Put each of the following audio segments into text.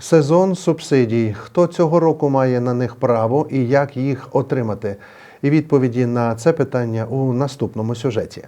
Сезон субсидій. Хто цього року має на них право і як їх отримати? І відповіді на це питання у наступному сюжеті.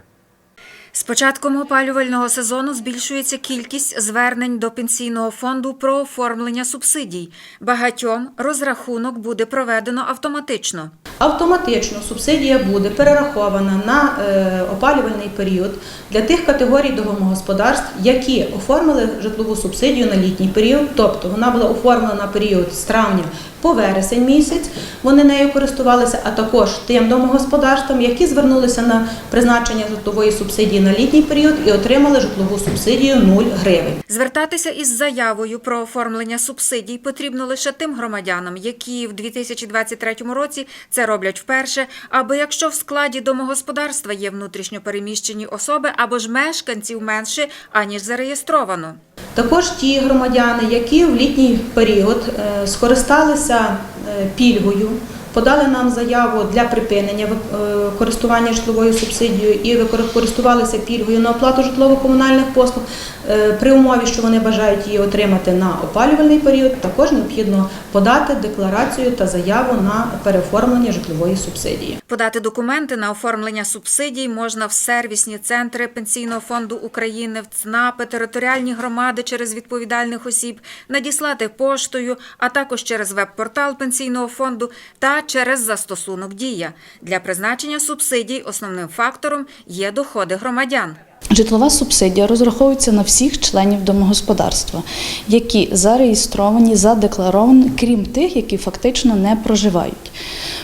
З початком опалювального сезону збільшується кількість звернень до пенсійного фонду про оформлення субсидій. Багатьом розрахунок буде проведено автоматично. Автоматично субсидія буде перерахована на е, опалювальний період для тих категорій домогосподарств, які оформили житлову субсидію на літній період, тобто вона була оформлена на період з травня по вересень місяць. Вони нею користувалися, а також тим домогосподарствам, які звернулися на призначення житлової субсидії на літній період і отримали житлову субсидію 0 гривень. Звертатися із заявою про оформлення субсидій потрібно лише тим громадянам, які в 2023 році це роблять вперше, або якщо в складі домогосподарства є внутрішньо переміщені особи або ж мешканців менше, аніж зареєстровано. Також ті громадяни, які в літній період е, скористалися е, пільгою, подали нам заяву для припинення е, користування житловою субсидією і користувалися пільгою на оплату житлово-комунальних послуг е, при умові, що вони бажають її отримати на опалювальний період, також необхідно подати декларацію та заяву на переоформлення житлової субсидії. Подати документи на оформлення субсидій можна в сервісні центри Пенсійного фонду України, в ЦНАПи, територіальні громади через відповідальних осіб, надіслати поштою, а також через веб-портал Пенсійного фонду та через застосунок Дія. Для призначення субсидій основним фактором є доходи громадян. Житлова субсидія розраховується на всіх членів домогосподарства, які зареєстровані, задекларовані, крім тих, які фактично не проживають.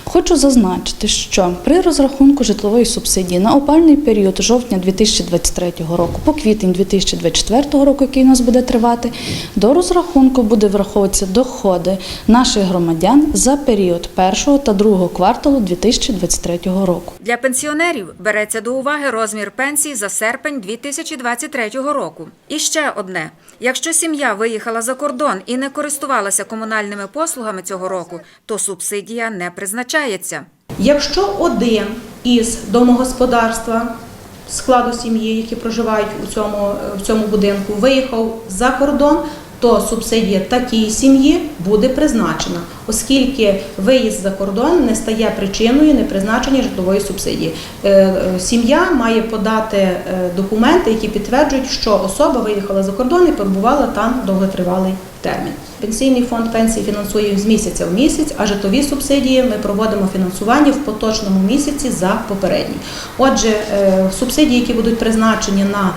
Хочу зазначити, що при розрахунку житлової субсидії на опальний період жовтня 2023 року по квітень 2024 року, який у нас буде тривати, до розрахунку буде враховуватися доходи наших громадян за період першого та другого кварталу 2023 року. Для пенсіонерів береться до уваги розмір пенсії за серпень 2023 року. І ще одне: якщо сім'я виїхала за кордон і не користувалася комунальними послугами цього року, то субсидія не призначається. Якщо один із домогосподарства складу сім'ї, які проживають у цьому, в цьому будинку, виїхав за кордон, то субсидія такій сім'ї буде призначена, оскільки виїзд за кордон не стає причиною непризначення житлової субсидії. Е, е, Сім'я має подати е, документи, які підтверджують, що особа виїхала за кордон і перебувала там довготривалий термін. Пенсійний фонд пенсії фінансує з місяця в місяць, а житлові субсидії ми проводимо фінансування в поточному місяці за попередній. Отже, субсидії, які будуть призначені на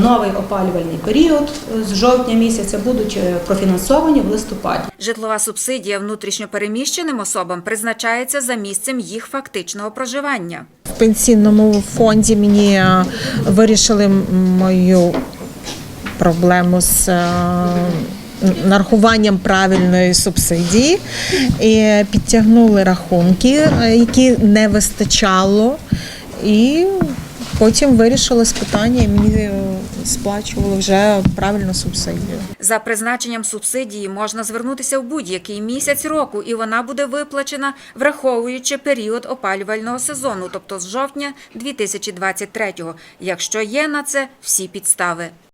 новий опалювальний період з жовтня місяця, будуть профінансовані в листопаді. Житлова субсидія внутрішньопереміщеним особам призначається за місцем їх фактичного проживання. в пенсійному фонді мені е, вирішили мою проблему з е, нарахуванням правильної субсидії і підтягнули рахунки, е, які не вистачало. І потім вирішилось питання, мені сплачували вже правильно субсидію. За призначенням субсидії можна звернутися в будь-який місяць року, і вона буде виплачена, враховуючи період опалювального сезону, тобто з жовтня 2023-го, якщо є на це всі підстави.